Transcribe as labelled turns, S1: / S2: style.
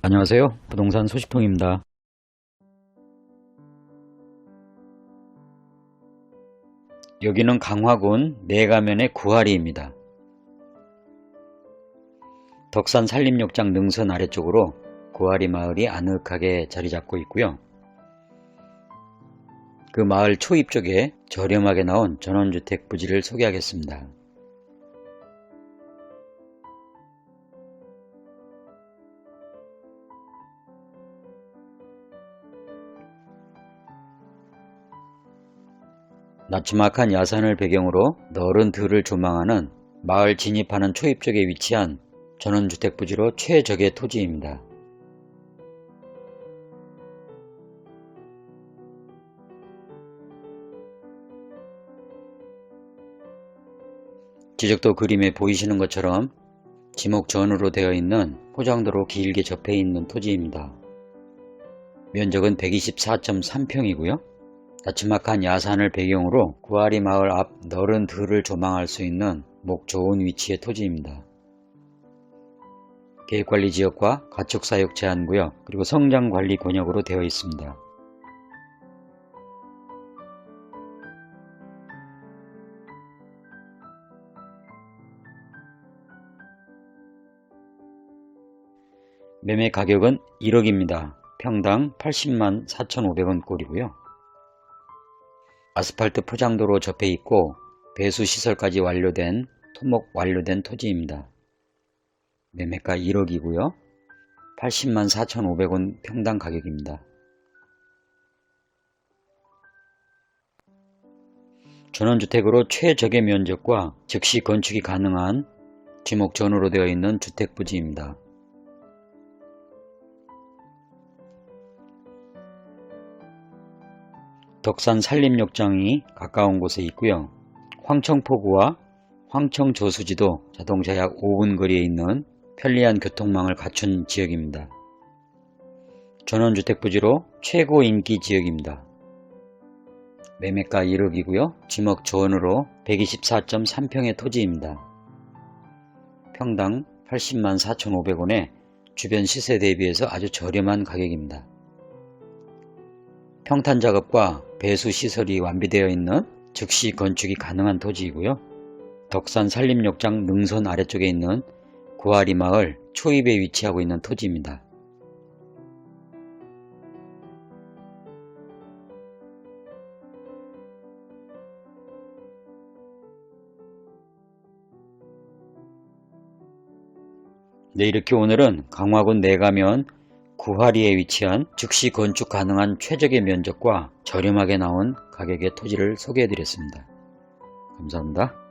S1: 안녕하세요. 부동산 소식통입니다. 여기는 강화군 내가면의 구하리입니다. 덕산 산림욕장 능선 아래쪽으로 구하리 마을이 아늑하게 자리 잡고 있고요. 그 마을 초입 쪽에 저렴하게 나온 전원주택 부지를 소개하겠습니다. 나츠막한 야산을 배경으로 너른 들을 조망하는 마을 진입하는 초입 쪽에 위치한 전원주택 부지로 최적의 토지입니다. 지적도 그림에 보이시는 것처럼 지목 전으로 되어 있는 포장도로 길게 접해 있는 토지입니다. 면적은 124.3평이고요. 나츠막한 야산을 배경으로 구아리 마을 앞 너른 들을 조망할 수 있는 목 좋은 위치의 토지입니다. 계획관리 지역과 가축사육 제한구역 그리고 성장관리 권역으로 되어 있습니다. 매매 가격은 1억입니다. 평당 80만 4,500원 꼴이고요. 아스팔트 포장도로 접해 있고 배수 시설까지 완료된 토목 완료된 토지입니다. 매매가 1억이고요. 80만 4,500원 평당 가격입니다. 전원주택으로 최적의 면적과 즉시 건축이 가능한 지목 전으로 되어 있는 주택부지입니다. 덕산 산림욕장이 가까운 곳에 있고요. 황청포구와 황청저수지도 자동차 약 5분 거리에 있는 편리한 교통망을 갖춘 지역입니다. 전원주택부지로 최고 인기 지역입니다. 매매가 1억이고요. 지목 전으로 124.3평의 토지입니다. 평당 80만 4,500원에 주변 시세 대비해서 아주 저렴한 가격입니다. 평탄 작업과 배수 시설이 완비되어 있는 즉시 건축이 가능한 토지이고요. 덕산 산림욕장 능선 아래쪽에 있는 구아리 마을 초입에 위치하고 있는 토지입니다. 네, 이렇게 오늘은 강화군 내가면 구하리에 위치한 즉시 건축 가능한 최적의 면적과 저렴하게 나온 가격의 토지를 소개해 드렸습니다. 감사합니다.